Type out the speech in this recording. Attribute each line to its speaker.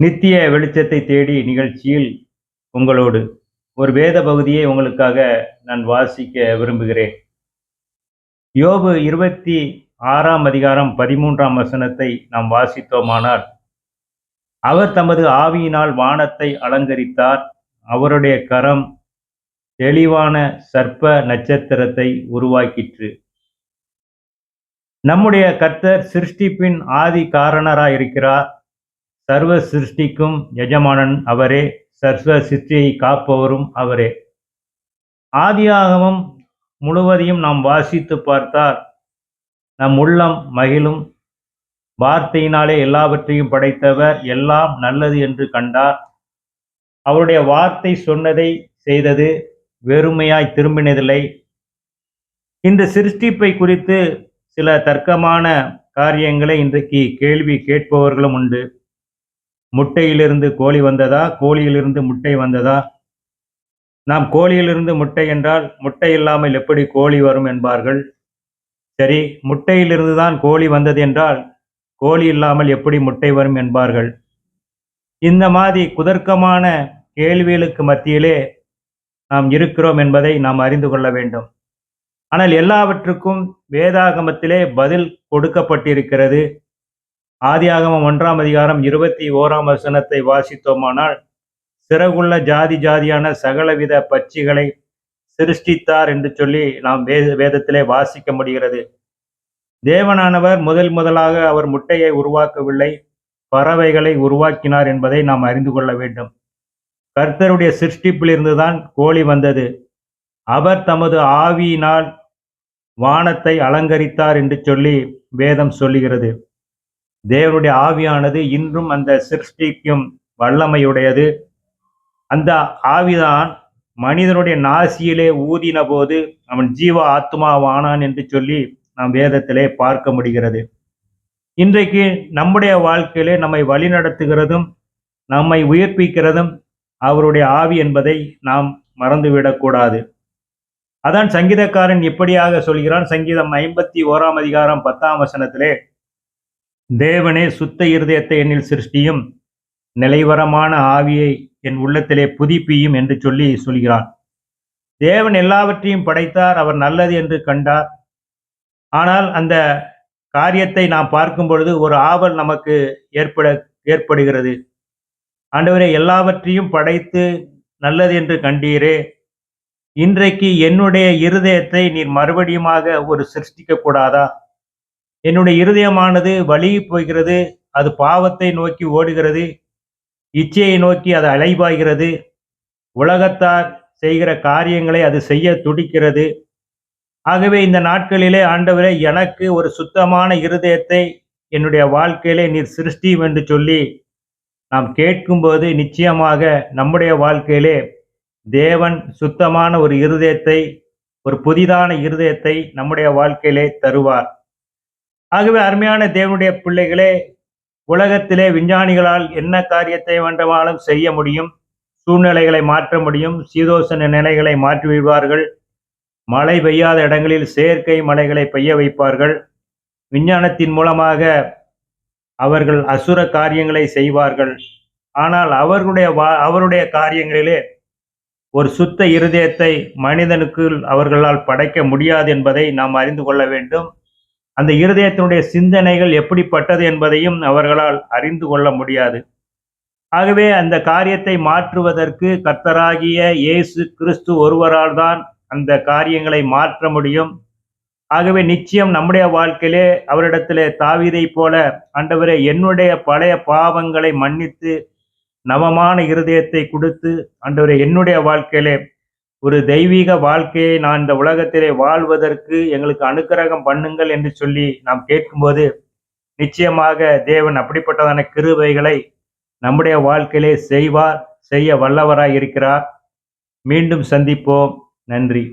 Speaker 1: நித்திய வெளிச்சத்தை தேடி நிகழ்ச்சியில் உங்களோடு ஒரு வேத பகுதியை உங்களுக்காக நான் வாசிக்க விரும்புகிறேன். யோபு இருபத்தி ஆறாம் அதிகாரம் பதிமூன்றாம் வசனத்தை நாம் வாசித்தோமானால் அவர் தமது ஆவியினால் வானத்தை அலங்கரித்தார் அவருடைய கரம் தெளிவான சர்ப்ப நட்சத்திரத்தை உருவாக்கிற்று. நம்முடைய கர்த்தர் சிருஷ்டிப்பின் ஆதி காரணராய் இருக்கிறார் சர்வ சிருஷ்டிக்கும் எஜமானன் அவரே சர்வ சிருஷ்டியை காப்பவரும் அவரே. ஆதியாகமம் முழுவதையும் நாம் வாசித்து பார்த்தால் நம் உள்ளம் மகிழும். வார்த்தையினாலே எல்லாவற்றையும் படைத்தவர் எல்லாம் நல்லது என்று கண்டார். அவருடைய வார்த்தை சொன்னதை செய்தது வெறுமையாய் திரும்பினதில்லை. இந்த சிருஷ்டிப்பை குறித்து சில தர்க்கமான காரியங்களை இன்றைக்கு கேள்வி கேட்பவர்களும் உண்டு. முட்டையிலிருந்து கோழி வந்ததா? கோழியிலிருந்து முட்டை வந்ததா? நாம் கோழியிலிருந்து முட்டை என்றால் முட்டை இல்லாமல் எப்படி கோழி வரும் என்பார்கள். சரி முட்டையிலிருந்து தான் கோழி வந்தது என்றால் கோழி இல்லாமல் எப்படி முட்டை வரும் என்பார்கள். இந்த மாதிரி குதர்க்கமான கேள்விகளுக்கு மத்தியிலே நாம் இருக்கிறோம் என்பதை நாம் அறிந்து கொள்ள வேண்டும். ஆனால் எல்லாவற்றுக்கும் வேதாகமத்திலே பதில் கொடுக்கப்பட்டிருக்கிறது. ஆதியாகமம் ஒன்றாம் அதிகாரம் இருபத்தி ஓராம் வசனத்தை வாசித்தோமானால் சிறகுள்ள ஜாதி ஜாதியான சகலவித பட்சிகளை சிருஷ்டித்தார் என்று சொல்லி நாம் வே வேதத்திலே வாசிக்க முடிகிறது. தேவனானவர் முதல் முதலாக அவர் முட்டையை உருவாக்கவில்லை பறவைகளை உருவாக்கினார் என்பதை நாம் அறிந்து கொள்ள வேண்டும். கர்த்தருடைய சிருஷ்டிப்பிலிருந்து தான் கோழி வந்தது. அவர் தமது ஆவியினால் வானத்தை அலங்கரித்தார் என்று சொல்லி வேதம் சொல்லுகிறது. தேவனுடைய ஆவியானது இன்றும் அந்த சிருஷ்டிக்கும் வல்லமையுடையது. அந்த ஆவிதான் மனிதனுடைய நாசியிலே ஊதின போது அவன் ஜீவ ஆத்மாவானான் என்று சொல்லி நாம் வேதத்திலே பார்க்க முடிகிறது. இன்றைக்கு நம்முடைய வாழ்க்கையிலே நம்மை வழிநடத்துகிறதும் நம்மை உயிர்ப்பிக்கிறதும் அவருடைய ஆவி என்பதை நாம் மறந்துவிடக்கூடாது. அதான் சங்கீதக்காரன் இப்படியாக சொல்கிறான். சங்கீதம் ஐம்பத்தி ஓராம் அதிகாரம் பத்தாம் வசனத்திலே தேவனே சுத்த இருதயத்தை என்னில் சிருஷ்டியும் நிலைவரமான ஆவியை என் உள்ளத்திலே புதுப்பியும் என்று சொல்லி சொல்கிறான் தேவன் எல்லாவற்றையும் படைத்தார் அவர் நல்லது என்று கண்டார். ஆனால் அந்த காரியத்தை நாம் பார்க்கும் பொழுது ஒரு ஆவல் நமக்கு ஏற்பட ஏற்படுகிறது. ஆண்டவரே எல்லாவற்றையும் படைத்து நல்லது என்று கண்டீரே. இன்றைக்கு என்னுடைய இருதயத்தை நீர் மறுபடியுமாக ஒரு சிருஷ்டிக்க கூடாதா என்னுடைய இருதயமானது வழி போகிறது அது பாவத்தை நோக்கி ஓடுகிறது இச்சையை நோக்கி அது அலைபாய்கிறது உலகத்தார் செய்கிற காரியங்களை அது செய்ய துடிக்கிறது. ஆகவே இந்த நாட்களிலே ஆண்டவரே எனக்கு ஒரு சுத்தமான இருதயத்தை என்னுடைய வாழ்க்கையிலே நீர் சிருஷ்டியும் என்று சொல்லி நாம் கேட்கும்போது நிச்சயமாக நம்முடைய வாழ்க்கையிலே தேவன் சுத்தமான ஒரு இருதயத்தை ஒரு புதிதான இருதயத்தை நம்முடைய வாழ்க்கையிலே தருவார். ஆகவே அருமையான தேவனுடைய பிள்ளைகளே உலகத்திலே விஞ்ஞானிகளால் என்ன காரியத்தை வேண்டுமானாலும் செய்ய முடியும் சூழ்நிலைகளை மாற்ற முடியும் சீதோசன நிலைகளை மாற்றி விடுவார்கள் மழை பெய்யாத இடங்களில் செயற்கை மலைகளை பெய்ய வைப்பார்கள் விஞ்ஞானத்தின் மூலமாக அவர்கள் அசுர காரியங்களை செய்வார்கள். ஆனால் அவர்களுடைய வா அவருடைய காரியங்களிலே ஒரு சுத்த இருதயத்தை மனிதனுக்குள் அவர்களால் படைக்க முடியாது என்பதை நாம் அறிந்து கொள்ள வேண்டும். அந்த இருதயத்தினுடைய சிந்தனைகள் எப்படிப்பட்டது என்பதையும் அவர்களால் அறிந்து கொள்ள முடியாது. ஆகவே அந்த காரியத்தை மாற்றுவதற்கு கர்த்தராகிய இயேசு கிறிஸ்து ஒருவரால் தான் அந்த காரியங்களை மாற்ற முடியும். ஆகவே நிச்சயம் நம்முடைய வாழ்க்கையிலே அவரிடத்திலே தாவீதை போல ஆண்டவரே என்னுடைய பழைய பாவங்களை மன்னித்து நவமான இருதயத்தை கொடுத்து ஆண்டவரே என்னுடைய வாழ்க்கையிலே ஒரு தெய்வீக வாழ்க்கையை நான் இந்த உலகத்திலே வாழ்வதற்கு எங்களுக்கு அனுக்கிரகம் பண்ணுங்கள் என்று சொல்லி நாம் கேட்கும்போது நிச்சயமாக தேவன் அப்படிப்பட்டதான கிருபைகளை நம்முடைய வாழ்க்கையிலே செய்வார் செய்ய வல்லவராய் இருக்கிறார் மீண்டும் சந்திப்போம். நன்றி.